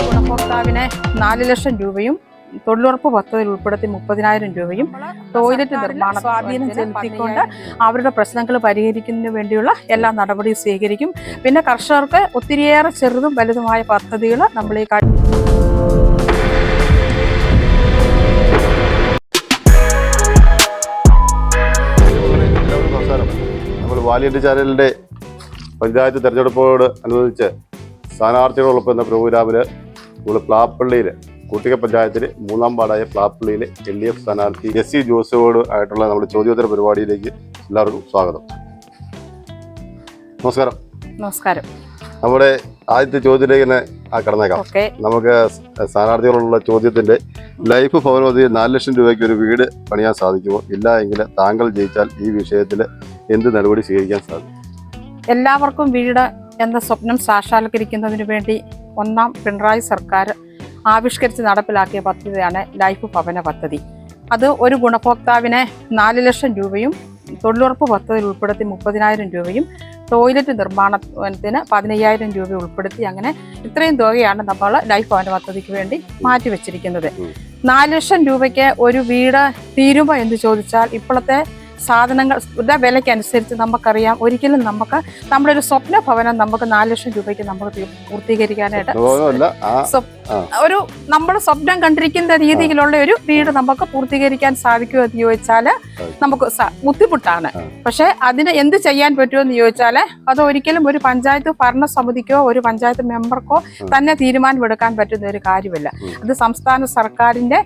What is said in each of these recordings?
ഗുണഭോക്താവിനെ നാല് ലക്ഷം രൂപയും തൊഴിലുറപ്പ് പദ്ധതിയിൽ ഉൾപ്പെടുത്തി മുപ്പതിനായിരം രൂപയും ടോയ്ലറ്റ് നിർമ്മാണ സ്വാധീനം ചെലുത്തിക്കൊണ്ട് അവരുടെ പ്രശ്നങ്ങൾ പരിഹരിക്കുന്നതിന് വേണ്ടിയുള്ള എല്ലാ നടപടിയും സ്വീകരിക്കും. പിന്നെ കർഷകർക്ക് ഒത്തിരിയേറെ ചെറുതും വലുതുമായ പദ്ധതികൾ നമ്മൾ ഈ നമ്മൾ ചാനലിന്റെ പഞ്ചായത്ത് തെരഞ്ഞെടുപ്പോട് അനുബന്ധിച്ച് സ്ഥാനാർത്ഥികളോടൊപ്പം എന്ന പ്രോഗ്രാമിൽ നമ്മൾ പ്ലാപ്പള്ളിയിൽ കൂട്ടിക പഞ്ചായത്തിൽ മൂന്നാം പാടായ പ്ലാപ്പള്ളിയിലെ എൽ ഡി എഫ് സ്ഥാനാർത്ഥി എസ് സി ജോസഫോട് ആയിട്ടുള്ള നമ്മുടെ ചോദ്യോത്തര പരിപാടിയിലേക്ക് എല്ലാവർക്കും സ്വാഗതം. നമസ്കാരം. നമസ്കാരം. നമ്മുടെ ആദ്യത്തെ ചോദ്യത്തിലേക്ക് തന്നെ ആ കടന്നേക്കാം. നമുക്ക് സ്ഥാനാർത്ഥികളുള്ള ചോദ്യത്തിന്റെ ലൈഫ് ഭവനോധി നാല് ലക്ഷം രൂപയ്ക്ക് ഒരു വീട് പണിയാൻ സാധിക്കുമോ? ഇല്ല എങ്കിൽ താങ്കൾ ജയിച്ചാൽ ഈ വിഷയത്തിൽ എന്ത് നടപടി സ്വീകരിക്കാൻ സാധിക്കും? എല്ലാവർക്കും വീട് എന്ന സ്വപ്നം സാക്ഷാത്കരിക്കുന്നതിന് വേണ്ടി ഒന്നാം പിണറായി സർക്കാർ ആവിഷ്കരിച്ച് നടപ്പിലാക്കിയ പദ്ധതിയാണ് ലൈഫ് ഭവന പദ്ധതി. അത് ഒരു ഗുണഭോക്താവിന് നാല് ലക്ഷം രൂപയും തൊഴിലുറപ്പ് പദ്ധതിയിൽ ഉൾപ്പെടുത്തി മുപ്പതിനായിരം രൂപയും ടോയ്ലറ്റ് നിർമ്മാണത്തിന് പതിനയ്യായിരം രൂപ ഉൾപ്പെടുത്തി അങ്ങനെ ഇത്രയും തുകയാണ് നമ്മൾ ലൈഫ് ഭവന പദ്ധതിക്ക് വേണ്ടി മാറ്റിവെച്ചിരിക്കുന്നത്. നാല് ലക്ഷം രൂപയ്ക്ക് ഒരു വീട് തീരുമോ എന്ന് ചോദിച്ചാൽ ഇപ്പോഴത്തെ സാധനങ്ങളുടെ വിലയ്ക്കനുസരിച്ച് നമുക്കറിയാം. ഒരിക്കലും നമുക്ക് നമ്മുടെ ഒരു സ്വപ്ന ഭവനം നമുക്ക് നാല് ലക്ഷം രൂപയ്ക്ക് നമുക്ക് പൂർത്തീകരിക്കാനായിട്ട് ഒരു നമ്മൾ സ്വപ്നം കണ്ടിരിക്കുന്ന രീതിയിലുള്ള ഒരു വീട് നമുക്ക് പൂർത്തീകരിക്കാൻ സാധിക്കുമോ എന്ന് ചോദിച്ചാൽ നമുക്ക് ബുദ്ധിമുട്ടാണ്. പക്ഷെ അതിന് എന്ത് ചെയ്യാൻ പറ്റുമോ എന്ന് ചോദിച്ചാൽ അത് ഒരിക്കലും ഒരു പഞ്ചായത്ത് ഭരണസമിതിക്കോ ഒരു പഞ്ചായത്ത് മെമ്പർക്കോ തന്നെ തീരുമാനമെടുക്കാൻ പറ്റുന്ന ഒരു കാര്യമല്ല. അത് സംസ്ഥാന സർക്കാരിന്റെ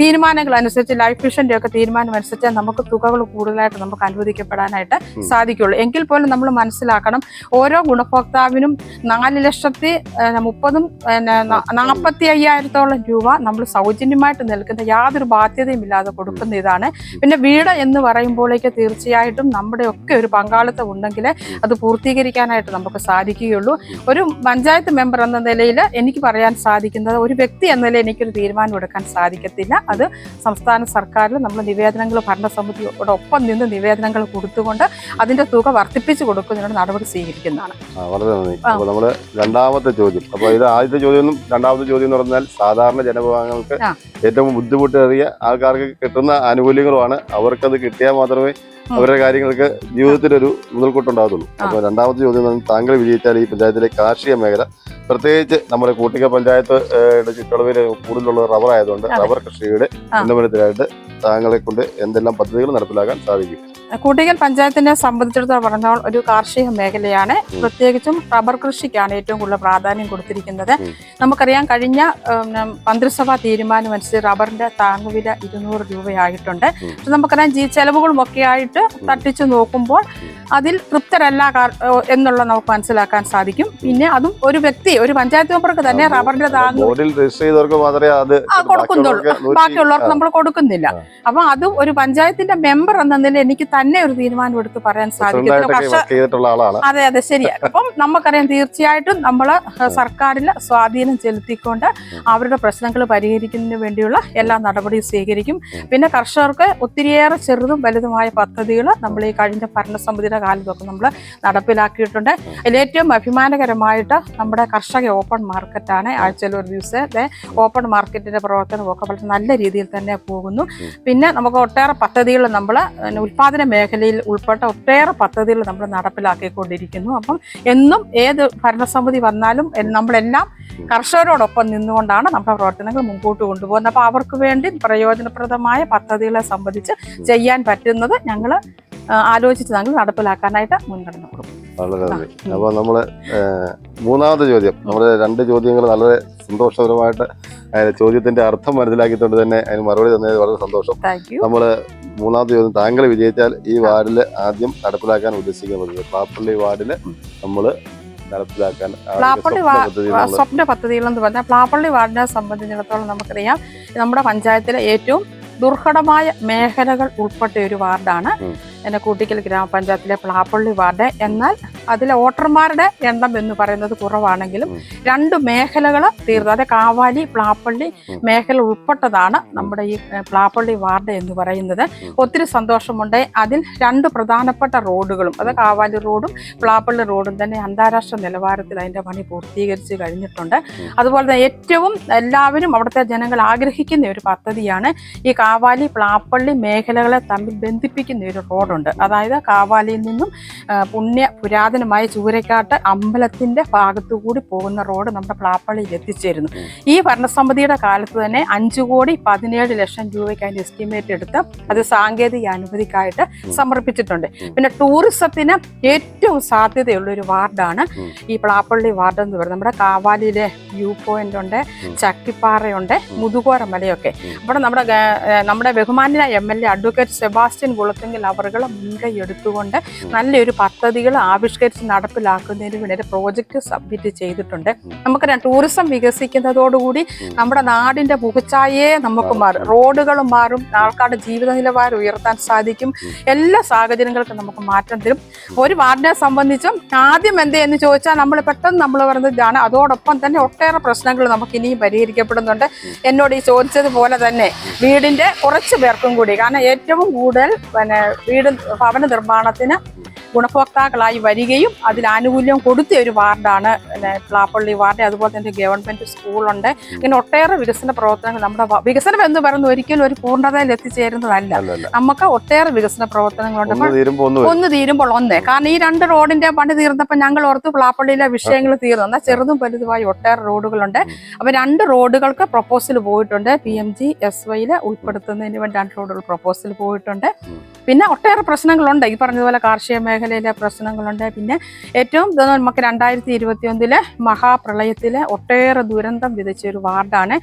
തീരുമാനങ്ങൾ അനുസരിച്ച് ലൈഫ് മിഷന്റെ ഒക്കെ തീരുമാനം അനുസരിച്ച് നമുക്ക് തുകകൾ കൂടുതലായിട്ട് നമുക്ക് അനുവദിക്കപ്പെടാനായിട്ട് സാധിക്കുള്ളൂ. എങ്കിൽ പോലും നമ്മൾ മനസ്സിലാക്കണം ഓരോ ഗുണഭോക്താവിനും നാല് ലക്ഷത്തി മുപ്പതും നാൽപ്പത്തി അയ്യായിരത്തോളം രൂപ. നമ്മൾ സൗജന്യമായിട്ട് നൽകുന്ന യാതൊരു ബാധ്യതയും ഇല്ലാതെ കൊടുക്കുന്ന ഇതാണ്. പിന്നെ വീട് എന്ന് പറയുമ്പോഴേക്ക് തീർച്ചയായിട്ടും നമ്മുടെ ഒക്കെ ഒരു പങ്കാളിത്തം ഉണ്ടെങ്കിൽ അത് പൂർത്തീകരിക്കാനായിട്ട് നമുക്ക് സാധിക്കുകയുള്ളൂ. ഒരു പഞ്ചായത്ത് മെമ്പർ എന്ന നിലയിൽ എനിക്ക് പറയാൻ സാധിക്കുന്നത് ഒരു വ്യക്തി എന്ന നിലയിൽ എനിക്കൊരു തീരുമാനം എടുക്കാൻ സാധിക്കത്തില്ല. അത് സംസ്ഥാന സർക്കാരിൽ നമ്മൾ നിവേദനങ്ങൾ ഭരണസമിതിയോടൊപ്പം നിന്ന് നിവേദനങ്ങൾ കൊടുത്തുകൊണ്ട് അതിന്റെ തുക വർദ്ധിപ്പിച്ചു കൊടുക്കുന്നതിനുള്ള നടപടി സ്വീകരിക്കുന്നതാണ്. വളരെ നന്ദി. അപ്പോൾ അപ്പൊ രണ്ടാമത്തെ ചോദ്യം. അപ്പൊ ഇത് ആദ്യത്തെ ചോദ്യം രണ്ടാമത്തെ ചോദ്യം എന്ന് പറഞ്ഞാൽ സാധാരണ ജനവിഭാഗങ്ങൾക്ക്. ഏറ്റവും ബുദ്ധിമുട്ടേറിയ ആൾക്കാർക്ക് കിട്ടുന്ന ആനുകൂല്യങ്ങളുമാണ്. അവർക്കത് കിട്ടിയാൽ മാത്രമേ അവരുടെ കാര്യങ്ങൾക്ക് ജീവിതത്തിലൊരു മുതൽക്കൂട്ടുണ്ടാകത്തുള്ളൂ. അപ്പോൾ അപ്പൊ രണ്ടാമത്തെ ചോദ്യം എന്ന് പറഞ്ഞാൽ താങ്കൾ വിജയിച്ചാൽ ഈ പഞ്ചായത്തിലെ കാർഷിക മേഖല പ്രത്യേകിച്ച് നമ്മുടെ കൂട്ടിക പഞ്ചായത്ത് ചുറ്റളവിൽ കൂടുതലുള്ള റബ്ബർ ആയതുകൊണ്ട് റബ്ബർ കൃഷിയുടെ. ഉന്നമനത്തിനായിട്ട് താങ്കളെ കൊണ്ട് എന്തെല്ലാം പദ്ധതികൾ നടപ്പിലാക്കാൻ സാധിക്കും? കൂട്ടിക്കൽ പഞ്ചായത്തിനെ സംബന്ധിച്ചിടത്തോളം പറഞ്ഞാൽ ഒരു കാർഷിക മേഖലയാണ്. പ്രത്യേകിച്ചും റബ്ബർ കൃഷിക്കാണ് ഏറ്റവും കൂടുതൽ പ്രാധാന്യം കൊടുത്തിരിക്കുന്നത്. നമുക്കറിയാം കഴിഞ്ഞ മന്ത്രിസഭാ തീരുമാനം അനുസരിച്ച് റബ്ബറിന്റെ താങ്ങുവില ഇരുന്നൂറ് രൂപയായിട്ടുണ്ട്. പക്ഷെ നമുക്കറിയാം ജി ചെലവുകളും ഒക്കെ ആയിട്ട് തട്ടിച്ചു നോക്കുമ്പോൾ അതിൽ തൃപ്തരല്ല എന്നുള്ള നമുക്ക് മനസ്സിലാക്കാൻ സാധിക്കും. പിന്നെ അതും ഒരു വ്യക്തി ഒരു പഞ്ചായത്ത് മെമ്പർക്ക് തന്നെ റബ്ബറിന്റെ കൊടുക്കുന്നുള്ളൂ. ബാക്കിയുള്ളവർക്ക് നമ്മൾ കൊടുക്കുന്നില്ല. അപ്പൊ അതും ഒരു പഞ്ചായത്തിന്റെ മെമ്പർ എന്ന നിലയിൽ എനിക്ക് തന്നെ ഒരു തീരുമാനം എടുത്ത് പറയാൻ സാധിക്കും. അതെ അതെ ശരിയാണ് അപ്പം നമുക്കറിയാം തീർച്ചയായിട്ടും നമ്മൾ സർക്കാരിൽ സ്വാധീനം ചെലുത്തിക്കൊണ്ട് അവരുടെ പ്രശ്നങ്ങൾ പരിഹരിക്കുന്നതിന് വേണ്ടിയുള്ള എല്ലാ നടപടിയും സ്വീകരിക്കും. പിന്നെ കർഷകർക്ക് ഒത്തിരിയേറെ ചെറുതും വലുതുമായ പദ്ധതികൾ നമ്മൾ ഈ കഴിഞ്ഞ ഭരണസമിതിയുടെ കാലത്തൊക്കെ നമ്മൾ നടപ്പിലാക്കിയിട്ടുണ്ട്. ഏറ്റവും അഭിമാനകരമായിട്ട് നമ്മുടെ കർഷക ഓപ്പൺ മാർക്കറ്റാണ് ആഴ്ചയിൽ ഒരു ദിവസത്തെ ഓപ്പൺ മാർക്കറ്റിന്റെ പ്രവർത്തനമൊക്കെ വളരെ നല്ല രീതിയിൽ തന്നെ പോകുന്നു. പിന്നെ നമുക്ക് ഒട്ടേറെ പദ്ധതികൾ നമ്മൾ ഉൽപ്പാദന മേഖലയിൽ ഉൾപ്പെട്ട ഒട്ടേറെ പദ്ധതികൾ നമ്മൾ നടപ്പിലാക്കിക്കൊണ്ടിരിക്കുന്നു. അപ്പം എന്നും ഏത് ഭരണസമിതി വന്നാലും നമ്മളെല്ലാം കർഷകരോടൊപ്പം നിന്നുകൊണ്ടാണ് നമ്മുടെ പ്രവർത്തനങ്ങൾ മുമ്പോട്ട് കൊണ്ടുപോകുന്നത്. അപ്പോൾ അവർക്ക് വേണ്ടി പ്രയോജനപ്രദമായ പദ്ധതികളെ സംബന്ധിച്ച് ചെയ്യാൻ പറ്റുന്നത് ഞങ്ങൾ ആലോചിച്ച് ഞങ്ങൾ നടപ്പിലാക്കാനായിട്ട് മുൻഗണന കൊടുക്കും. വളരെ നന്ദി. അപ്പോൾ അപ്പൊ നമ്മൾ മൂന്നാമത്തെ ചോദ്യം. നമ്മുടെ രണ്ട് ചോദ്യങ്ങൾ വളരെ സന്തോഷപരമായിട്ട് ചോദ്യത്തിന്റെ അർത്ഥം മനസ്സിലാക്കിക്കൊണ്ട് തന്നെ. അതിന് മറുപടി തന്നത് വളരെ സന്തോഷം. നമ്മൾ മൂന്നാമത്തെ ചോദ്യം താങ്കൾ വിജയിച്ചാൽ ഈ വാർഡിൽ ആദ്യം നടപ്പിലാക്കാൻ ഉദ്ദേശിക്കുന്നത് പ്ലാപ്പള്ളി വാർഡിൽ നമ്മൾ നടപ്പിലാക്കാൻ സ്വപ്ന വാ- പദ്ധതി വാ- നമ്മൾ സ്വപ്ന പദ്ധതികൾ എന്ന് പറഞ്ഞാൽ പ്ലാപ്പള്ളി വാർഡിനെ സംബന്ധിച്ചിടത്തോളം നമുക്കറിയാം നമ്മുടെ പഞ്ചായത്തിലെ ഏറ്റവും ദുർഘടമായ മേഖലകൾ ഉൾപ്പെട്ട ഒരു വാർഡാണ് എന്നെ കൂട്ടിക്കൽ ഗ്രാമപഞ്ചായത്തിലെ പ്ലാപ്പള്ളി വാർഡ്. എന്നാൽ അതിലെ വോട്ടർമാരുടെ എണ്ണം എന്ന് പറയുന്നത് കുറവാണെങ്കിലും രണ്ട് മേഖലകൾ തീർന്നു. അതായത് കാവാലി പ്ലാപ്പള്ളി മേഖല ഉൾപ്പെട്ടതാണ് നമ്മുടെ ഈ പ്ലാപ്പള്ളി വാർഡ് എന്ന് പറയുന്നത്. ഒത്തിരി സന്തോഷമുണ്ട്. അതിൽ രണ്ട് പ്രധാനപ്പെട്ട റോഡുകളും അത് കാവാലി റോഡും പ്ലാപ്പള്ളി റോഡും തന്നെ അന്താരാഷ്ട്ര നിലവാരത്തിൽ അതിന്റെ പണി പൂർത്തീകരിച്ച് കഴിഞ്ഞിട്ടുണ്ട്. അതുപോലെ തന്നെ ഏറ്റവും എല്ലാവരും അവിടുത്തെ ജനങ്ങൾ ആഗ്രഹിക്കുന്ന ഒരു പദ്ധതിയാണ് ഈ കാവാലി പ്ലാപ്പള്ളി മേഖലകളെ തമ്മിൽ ബന്ധിപ്പിക്കുന്ന ഒരു റോഡുണ്ട് അതായത് കാവാലിയിൽ നിന്നും പുണ്യ പുരാതനമായ ചൂരക്കാട്ട് അമ്പലത്തിന്റെ ഭാഗത്തുകൂടി പോകുന്ന റോഡ് നമ്മുടെ പ്ലാപ്പള്ളിയിൽ എത്തിച്ചേരുന്നു. ഈ ഭരണസമിതിയുടെ കാലത്ത് തന്നെ അഞ്ചു കോടി പതിനേഴ് ലക്ഷം രൂപയ്ക്ക് അതിന്റെ എസ്റ്റിമേറ്റ് എടുത്ത് അത് സാങ്കേതിക അനുമതിക്കായിട്ട് സമർപ്പിച്ചിട്ടുണ്ട്. പിന്നെ ടൂറിസത്തിന് ഏറ്റവും സാധ്യതയുള്ള ഒരു വാർഡാണ് ഈ പ്ലാപ്പള്ളി വാർഡ് എന്ന് പറയുന്നത്. നമ്മുടെ കാവാലിയിലെ വ്യൂ പോയിന്റ് ഉണ്ട്. ചക്കിപ്പാറയുണ്ട് മുതുകോര മലയൊക്കെ നമ്മുടെ നമ്മുടെ ബഹുമാനായ M L A advocate Sebastian കുളത്തെങ്കിൽ അവറുകൾ മുൻകൈ എടുത്തുകൊണ്ട് നല്ലൊരു പദ്ധതികൾ ആവിഷ്കരിച്ച് നടപ്പിലാക്കുന്നതിന് വേണ്ടി ഒരു പ്രോജക്റ്റ് സബ്മിറ്റ് ചെയ്തിട്ടുണ്ട്. നമുക്ക് ടൂറിസം വികസിക്കുന്നതോടുകൂടി നമ്മുടെ നാടിന്റെ മുഖച്ചായയെ നമുക്ക് മാറും. റോഡുകൾ മാറും. ആൾക്കാരുടെ ജീവിത നിലവാരം ഉയർത്താൻ സാധിക്കും. എല്ലാ സാഹചര്യങ്ങൾക്കും നമുക്ക് മാറ്റം തരും. ഒരു വാർഡിനെ സംബന്ധിച്ചും ആദ്യം എന്തേ എന്ന് ചോദിച്ചാൽ നമ്മൾ പെട്ടെന്ന് നമ്മൾ പറയുന്നത് ഇതാണ്. അതോടൊപ്പം തന്നെ ഒട്ടേറെ പ്രശ്നങ്ങൾ നമുക്ക് ഇനിയും പരിഹരിക്കപ്പെടുന്നുണ്ട്. എന്നോട് ഈ ചോദിച്ചതുപോലെ തന്നെ വീടിന്റെ കുറച്ച് പേർക്കും കൂടി. കാരണം ഏറ്റവും കൂടുതൽ പിന്നെ വീട് ഭവന നിർമ്മാണത്തിന് ഗുണഭോക്താക്കളായി വരികയും അതിൽ ആനുകൂല്യം കൊടുത്ത ഒരു വാർഡാണ് പിന്നെ പ്ലാപ്പള്ളി വാർഡ് അതുപോലെ തന്നെ ഗവൺമെന്റ് സ്കൂളുണ്ട്. ഇങ്ങനെ ഒട്ടേറെ വികസന പ്രവർത്തനങ്ങൾ നമ്മുടെ വികസനം എന്ന് പറയുന്നത് ഒരിക്കലും ഒരു പൂർണതയിൽ എത്തിച്ചേരുന്നതല്ല. നമുക്ക് ഒട്ടേറെ വികസന പ്രവർത്തനങ്ങളുണ്ട്. ഒന്ന് തീരുമ്പോൾ ഒന്ന് കാരണം ഈ രണ്ട് റോഡിന്റെ പണി തീർന്നപ്പോൾ ഞങ്ങൾ ഓർത്ത് പ്ലാപ്പള്ളിയിലെ വിഷയങ്ങൾ തീർന്നു. എന്നാൽ ചെറുതും വലുതുമായി ഒട്ടേറെ റോഡുകളുണ്ട്. അപ്പൊ രണ്ട് റോഡുകൾക്ക് പ്രപ്പോസൽ പോയിട്ടുണ്ട്. പി എം ജി എസ് വൈയിൽ ഉൾപ്പെടുത്തുന്നതിന് വേണ്ടി രണ്ട് റോഡുകൾ പ്രപ്പോസൽ പോയിട്ടുണ്ട്. പിന്നെ ഒട്ടേറെ പ്രശ്നങ്ങളുണ്ട്. ഈ പറഞ്ഞതുപോലെ കാർഷിക മേഖലയിലെ പ്രശ്നങ്ങളുണ്ട്. പിന്നെ ഏറ്റവും നമുക്ക് രണ്ടായിരത്തി ഇരുപത്തി ഒന്നിലെ മഹാപ്രളയത്തിലെ ഒട്ടേറെ ദുരന്തം വിതച്ച ഒരു വാർഡാണ്.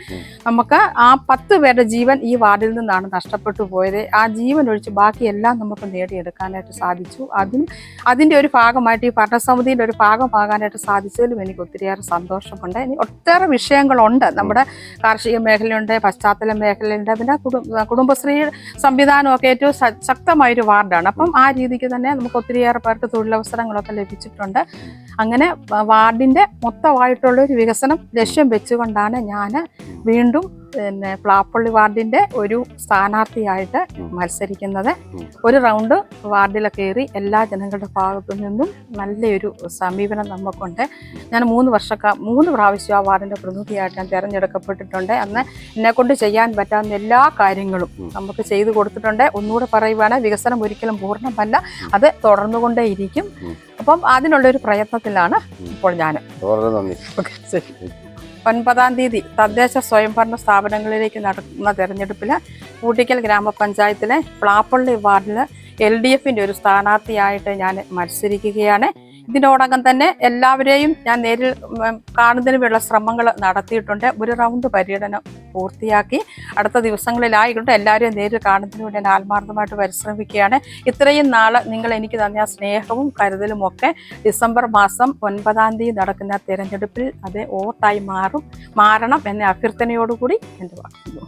നമുക്ക് ആ പത്ത് പേരുടെ ജീവൻ ഈ വാർഡിൽ നിന്നാണ് നഷ്ടപ്പെട്ടു പോയത്. ആ ജീവൻ ഒഴിച്ച് ബാക്കിയെല്ലാം നമുക്ക് നേടിയെടുക്കാനായിട്ട് സാധിച്ചു. അതും അതിന്റെ ഒരു ഭാഗമായിട്ട് ഈ ഭരണസമിതിയുടെ ഒരു ഭാഗമാകാനായിട്ട് സാധിച്ചതിലും എനിക്ക് ഒത്തിരിയേറെ സന്തോഷമുണ്ട്. ഇനി ഒട്ടേറെ വിഷയങ്ങളുണ്ട്. നമ്മുടെ കാർഷിക മേഖലയുണ്ട് പശ്ചാത്തല മേഖലയുണ്ട്. പിന്നെ കുടുംബ കുടുംബശ്രീ സംവിധാനമൊക്കെ ഏറ്റവും ശക്തമായ ശക്തമായൊരു വാർഡാണ്. അപ്പം ആ രീതിക്ക് തന്നെ നമുക്ക് ഒത്തിരിയേറെ പേർക്ക് തൊഴിലവസരങ്ങളൊക്കെ ലഭിച്ചിട്ടുണ്ട്. അങ്ങനെ വാർഡിന്റെ മൊത്തമായിട്ടുള്ള ഒരു വികസനം ലക്ഷ്യം വെച്ചുകൊണ്ടാണ് ഞാൻ വീണ്ടും പിന്നെ പ്ലാപ്പള്ളി വാർഡിന്റെ ഒരു സ്ഥാനാർത്ഥിയായിട്ട് മത്സരിക്കുന്നത്. ഒരു റൗണ്ട് വാർഡിൽ കയറി എല്ലാ ജനങ്ങളുടെ ഭാഗത്തു നിന്നും നല്ലൊരു സമീപനം നമുക്കുണ്ട്. ഞാൻ മൂന്ന് വർഷക്കാ മൂന്ന് പ്രാവശ്യം ആ വാർഡിന്റെ പ്രതിനിധിയായിട്ട് ഞാൻ തിരഞ്ഞെടുക്കപ്പെട്ടിട്ടുണ്ട്. അന്ന് എന്നെ കൊണ്ട് ചെയ്യാൻ പറ്റാവുന്ന എല്ലാ കാര്യങ്ങളും. നമുക്ക് ചെയ്തു കൊടുത്തിട്ടുണ്ട്. ഒന്നുകൂടെ പറയുവാണ് വികസനം ഒരിക്കലും പൂർണമല്ല. അത് തുടർന്നുകൊണ്ടേയിരിക്കും. കൊണ്ടേയിരിക്കും അപ്പം അതിനുള്ളൊരു പ്രയത്നത്തിലാണ് ഇപ്പോൾ ഞാൻ വളരെ നന്ദി. ഒൻപതാം തീയതി തദ്ദേശ സ്വയംഭരണ സ്ഥാപനങ്ങളിലേക്ക് നടക്കുന്ന തെരഞ്ഞെടുപ്പിൽ കൂട്ടിക്കൽ ഗ്രാമപഞ്ചായത്തിലെ പ്ലാപ്പള്ളി വാർഡിൽ എൽ ഡി എഫിന്റെ ഒരു സ്ഥാനാർത്ഥിയായിട്ട് ഞാൻ മത്സരിക്കുകയാണ്. ഇതിനോടകം തന്നെ എല്ലാവരെയും ഞാൻ നേരിൽ കാണുന്നതിനുള്ള ശ്രമങ്ങൾ നടത്തിയിട്ടുണ്ട്. ഒരു റൗണ്ട് പര്യടനം പൂർത്തിയാക്കി അടുത്ത ദിവസങ്ങളിലായിക്കൊണ്ട് എല്ലാവരെയും നേരിൽ കാണുന്നതിന് വേണ്ടി ഞാൻ ആത്മാർത്ഥമായിട്ട് പരിശ്രമിക്കുകയാണ്. ഇത്രയും നാൾ നിങ്ങൾ എനിക്ക് തന്ന സ്നേഹവും കരുതലും ഒക്കെ ഡിസംബർ മാസം ഒൻപതാം തീയതി നടക്കുന്ന തിരഞ്ഞെടുപ്പിൽ അത് വോട്ടായി മാറും. മാറണം എന്ന അഭ്യർത്ഥനയോടുകൂടി എന്റെ വാക്കുന്നു